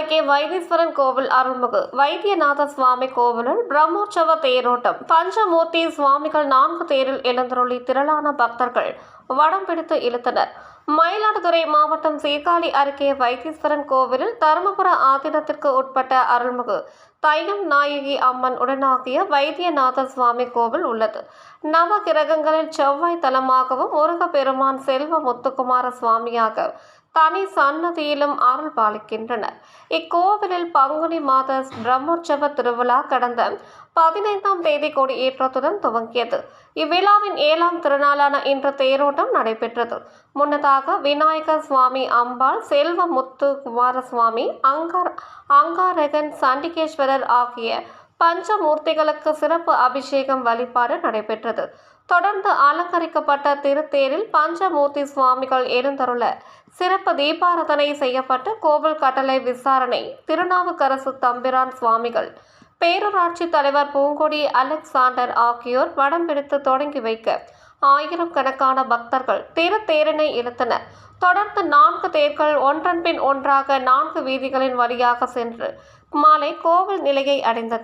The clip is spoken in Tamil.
வைத்தீஸ்வரன் கோவில் அருள்மிகு. வைத்தியநாத சுவாமி கோவிலில் பிரம்மோற்சவ தேரோட்டம். பஞ்சமூர்த்தி சுவாமிகள் நான்கு தேரில் எழுந்தருளி திரளான பக்தர்கள் வடம் பிடித்து இழுத்தனர். மயிலாடுதுறை மாவட்டம் சீர்காழி அருகே வைத்தீஸ்வரன் கோவிலில் தருமபுர ஆதீனத்திற்கு உட்பட்ட அருள்மிகு தையம் நாயகி அம்மன் உடனாகிய வைத்தியநாத சுவாமி கோவில் உள்ளது. நவ கிரகங்களில் செவ்வாய் தலமாகவும் முருகப்பெருமான் செல்வ முத்துக்குமார சுவாமியாக தனி சன்னதியிலும் அருள் பாலிக்கின்றனர். இக்கோவிலில் பங்குனி மாத பிரம்மோற்சவ திருவிழா கடந்த பதினைந்தாம் தேதி கொடியேற்றத்துடன் துவங்கியது. இவ்விழாவின் ஏழாம் திருநாளான இன்று தேரோட்டம் நடைபெற்றது. முன்னதாக விநாயகர் சுவாமி அம்பாள் செல்வமுத்து குமாரசுவாமி அங்கார் அங்காரகன் சண்டிகேஸ்வரர் ஆகிய பஞ்சமூர்த்திகளுக்கு சிறப்பு அபிஷேகம் வழிபாடு நடைபெற்றது. தொடர்ந்து அலங்கரிக்கப்பட்ட திருத்தேரில் பஞ்சமூர்த்தி சுவாமிகள் எழுந்தருள சிறப்பு தீபாராதனை செய்யப்பட்டு கோவில் கட்டளை விசாரணை திருநாவுக்கரசு தம்பிரான் சுவாமிகள் பேரூராட்சி தலைவர் பூங்கொடி அலெக்சாண்டர் ஆகியோர் வடம் பிடித்து தொடங்கி வைக்க ஆயிரம் கணக்கான பக்தர்கள் திருத்தேரினை இழுத்தனர். தொடர்ந்து நான்கு தேர்கள் ஒன்றன் பின் ஒன்றாக நான்கு வீதிகளின் வழியாக சென்று மாலை கோவில் நிலையை அடைந்தது.